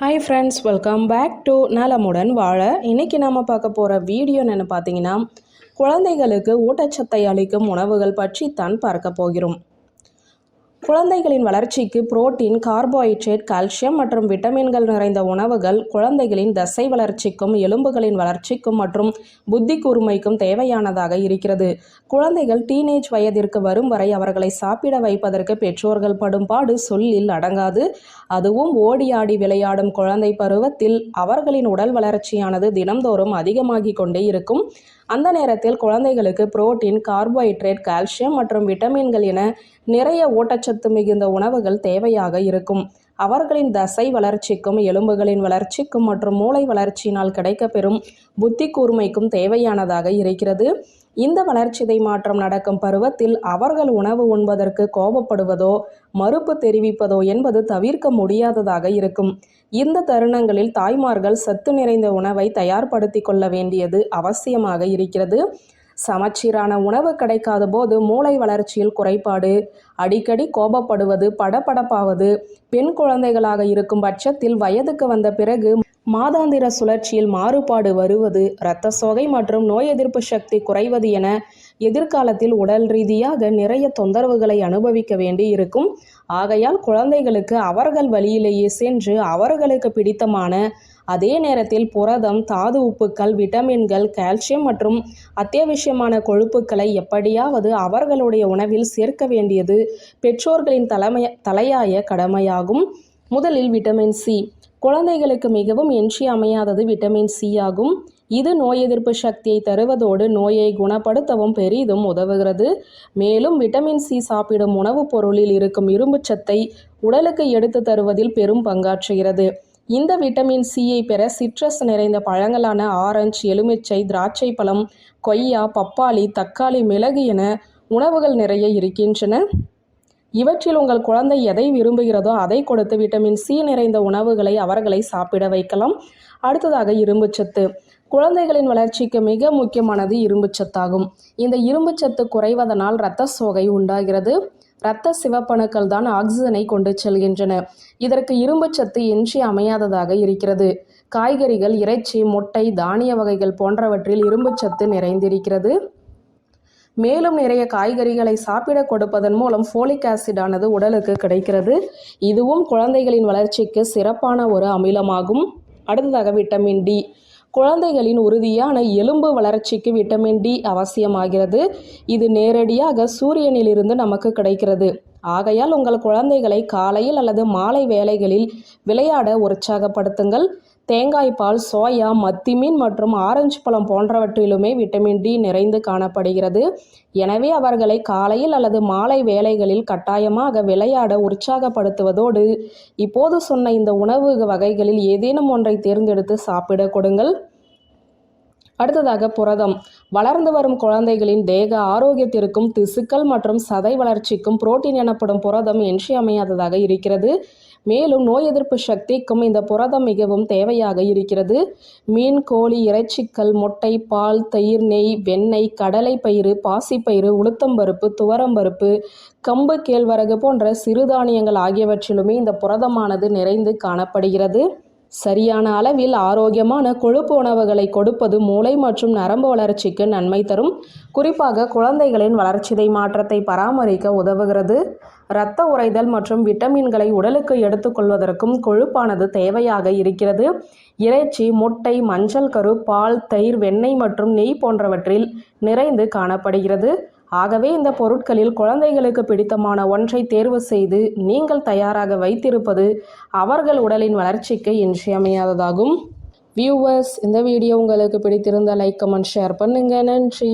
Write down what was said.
Hi friends welcome back to நலமுடன் வாழ. இன்னைக்கு நாம் பார்க்க போகிற வீடியோ என்னென்னு பார்த்தீங்கன்னா குழந்தைகளுக்கு ஊட்டச்சத்தை அளிக்கும் உணவுகள் பற்றி தான் பார்க்க போகிறோம். குழந்தைகளின் வளர்ச்சிக்கு புரோட்டீன் கார்போஹைட்ரேட் கால்சியம் மற்றும் விட்டமின்கள் நிறைந்த உணவுகள் குழந்தைகளின் தசை வளர்ச்சிக்கும் எலும்புகளின் வளர்ச்சிக்கும் மற்றும் புத்தி கூர்மைக்கும் தேவையானதாக இருக்கிறது. குழந்தைகள் டீனேஜ் வயதிற்கு வரும் வரை அவர்களை சாப்பிட வைப்பதற்கு பெற்றோர்கள் படும் பாடு சொல்லில் அடங்காது. அதுவும் ஓடி ஆடி விளையாடும் குழந்தை பருவத்தில் அவர்களின் உடல் வளர்ச்சியானது தினம்தோறும் அதிகமாகிக் கொண்டே இருக்கும். அந்த நேரத்தில் குழந்தைகளுக்கு புரோட்டீன் கார்போஹைட்ரேட் கால்சியம் மற்றும் விட்டமின்கள் என நிறைய ஊட்டச்சத்து மிகுந்த உணவுகள் தேவையாக இருக்கும். அவர்களின் தசை வளர்ச்சிக்கும் எலும்புகளின் வளர்ச்சிக்கும் மற்றும் மூளை வளர்ச்சியினால் கிடைக்கப்பெறும் புத்தி கூர்மைக்கும் தேவையானதாக இருக்கிறது. இந்த வளர்ச்சிதை மாற்றம் நடக்கும் பருவத்தில் அவர்கள் உணவு உண்பதற்கு கோபப்படுவதோ மறுப்பு தெரிவிப்பதோ என்பது தவிர்க்க முடியாததாக இருக்கும். இந்த தருணங்களில் தாய்மார்கள் சத்து நிறைந்த உணவை தயார்படுத்தி கொள்ள வேண்டியது அவசியமாக இருக்கிறது. சமச்சீரான உணவு கிடைக்காத போது மூளை வளர்ச்சியில் குறைபாடு. அடிக்கடி கோபப்படுவது படபடப்பாவது பெண் குழந்தைகளாக இருக்கும் பட்சத்தில் வயதுக்கு வந்த பிறகு மாதாந்திர சுழற்சியில் மாறுபாடு வருவது இரத்த சோகை மற்றும் நோய் எதிர்ப்பு சக்தி குறைவது என எதிர்காலத்தில் உடல் ரீதியாக நிறைய தொந்தரவுகளை அனுபவிக்க வேண்டி இருக்கும் ஆகையால் குழந்தைகளுக்கு அவர்கள் வழியிலேயே சென்று அவர்களுக்கு பிடித்தமான அதே நேரத்தில் புரதம் தாது உப்புக்கள் விட்டமின்கள் கால்சியம் மற்றும் அத்தியாவசியமான கொழுப்புக்களை எப்படியாவது அவர்களுடைய உணவில் சேர்க்க வேண்டியது பெற்றோர்களின் தலைமை தலையாய கடமையாகும். முதலில் விட்டமின் சி. குழந்தைகளுக்கு மிகவும் இன்றியமையாதது விட்டமின் சி ஆகும். இது நோய் எதிர்ப்பு சக்தியை தருவதோடு நோயை குணப்படுத்தவும் பெரிதும் உதவுகிறது. மேலும் விட்டமின் சி சாப்பிடும் உணவுப் பொருளில் இருக்கும் இரும்புச்சத்தை உடலுக்கு எடுத்து தருவதில் பெரும் பங்காற்றுகிறது. இந்த விட்டமின் சியை பெற சிட்ரஸ் நிறைந்த பழங்களான ஆரஞ்சு எலுமிச்சை திராட்சை பழம் கொய்யா பப்பாளி தக்காளி மிளகு என உணவுகள் நிறைய இருக்கின்றன. இவற்றில் உங்கள் குழந்தை எதை விரும்புகிறதோ அதை கொடுத்து விட்டமின் சி நிறைந்த உணவுகளை அவர்களை சாப்பிட வைக்கலாம். அடுத்ததாக இரும்புச்சத்து குழந்தைகளின் வளர்ச்சிக்கு மிக முக்கியமானது இரும்புச்சத்தாகும் இந்த இரும்புச்சத்து குறைவதனால் இரத்த சோகை உண்டாகிறது. இரத்த சிவப்பணுக்கள் தான் ஆக்சிஜனை கொண்டு செல்கின்றன. இதற்கு இரும்புச்சத்து இன்றி அமையாததாக இருக்கிறது. காய்கறிகள் இறைச்சி முட்டை தானிய வகைகள் போன்றவற்றில் இரும்புச்சத்து நிறைந்திருக்கிறது. மேலும் நிறைய காய்கறிகளை சாப்பிட கொடுப்பதன் மூலம் ஃபோலிக் ஆசிடானது உடலுக்கு கிடைக்கிறது. இதுவும் குழந்தைகளின் வளர்ச்சிக்கு சிறப்பான ஒரு அமிலமாகும். அடுத்ததாக விட்டமின் டி. குழந்தைகளின் உறுதியான எலும்பு வளர்ச்சிக்கு விட்டமின் டி அவசியமாகிறது. இது நேரடியாக சூரியனிலிருந்து நமக்கு கிடைக்கிறது. ஆகையால் உங்கள் குழந்தைகளை காலையில் அல்லது மாலை வேளைகளில் விளையாட உற்சாகப்படுத்துங்கள். தேங்காய் பால் சோயா மத்தி மீன் மற்றும் ஆரஞ்சு பழம் போன்றவற்றிலுமே விட்டமின் டி நிறைந்து காணப்படுகிறது. எனவே அவர்களை காலையில் அல்லது மாலை வேலைகளில் கட்டாயமாக விளையாட உற்சாகப்படுத்துவதோடு இப்போது சொன்ன இந்த உணவு வகைகளில் ஏதேனும் ஒன்றை தேர்ந்தெடுத்து சாப்பிட கொடுங்கள். அடுத்ததாக புரதம். வளர்ந்து வரும் குழந்தைகளின் தேக ஆரோக்கியத்திற்கும் திசுக்கள் மற்றும் சதை வளர்ச்சிக்கும் புரோட்டீன் எனப்படும் புரதம் இன்றியமையாததாக இருக்கிறது. மேலும் நோய் எதிர்ப்பு சக்திக்கும் இந்த புரதம் மிகவும் தேவையாக இருக்கிறது. மீன் கோழி இறைச்சிக்கல் முட்டை பால் தயிர் நெய் வெண்ணெய் கடலை பயிறு பாசிப்பயிறு உளுத்தம்பருப்பு துவரம்பருப்பு கம்பு கேழ்வரகு போன்ற சிறுதானியங்கள் ஆகியவற்றிலுமே இந்த புரதமானது நிறைந்து காணப்படுகிறது. சரியான அளவில் ஆரோக்கியமான கொழுப்பு உணவுகளை கொடுப்பது மூளை மற்றும் நரம்பு வளர்ச்சிக்கு நன்மை தரும். குறிப்பாக குழந்தைகளின் வளர்ச்சிதை மாற்றத்தை பராமரிக்க உதவுகிறது. இரத்த உறைதல் மற்றும் விட்டமின்களை உடலுக்கு எடுத்துக்கொள்வதற்கும் கொழுப்பானது தேவையாக இருக்கிறது. இறைச்சி முட்டை மஞ்சள் கரு பால் தயிர் வெண்ணெய் மற்றும் நெய் போன்றவற்றில் நிறைந்து காணப்படுகிறது. ஆகவே இந்த பொருட்களில் குழந்தைகளுக்கு பிடித்தமான ஒன்றை தேர்வு செய்து நீங்கள் தயாராக வைத்திருப்பது அவர்கள் உடலின் வளர்ச்சிக்கு இன்றியமையாததாகும். வியூவர்ஸ் இந்த வீடியோ உங்களுக்கு பிடித்திருந்தால் லைக் கமெண்ட் ஷேர் பண்ணுங்கள் நன்றி.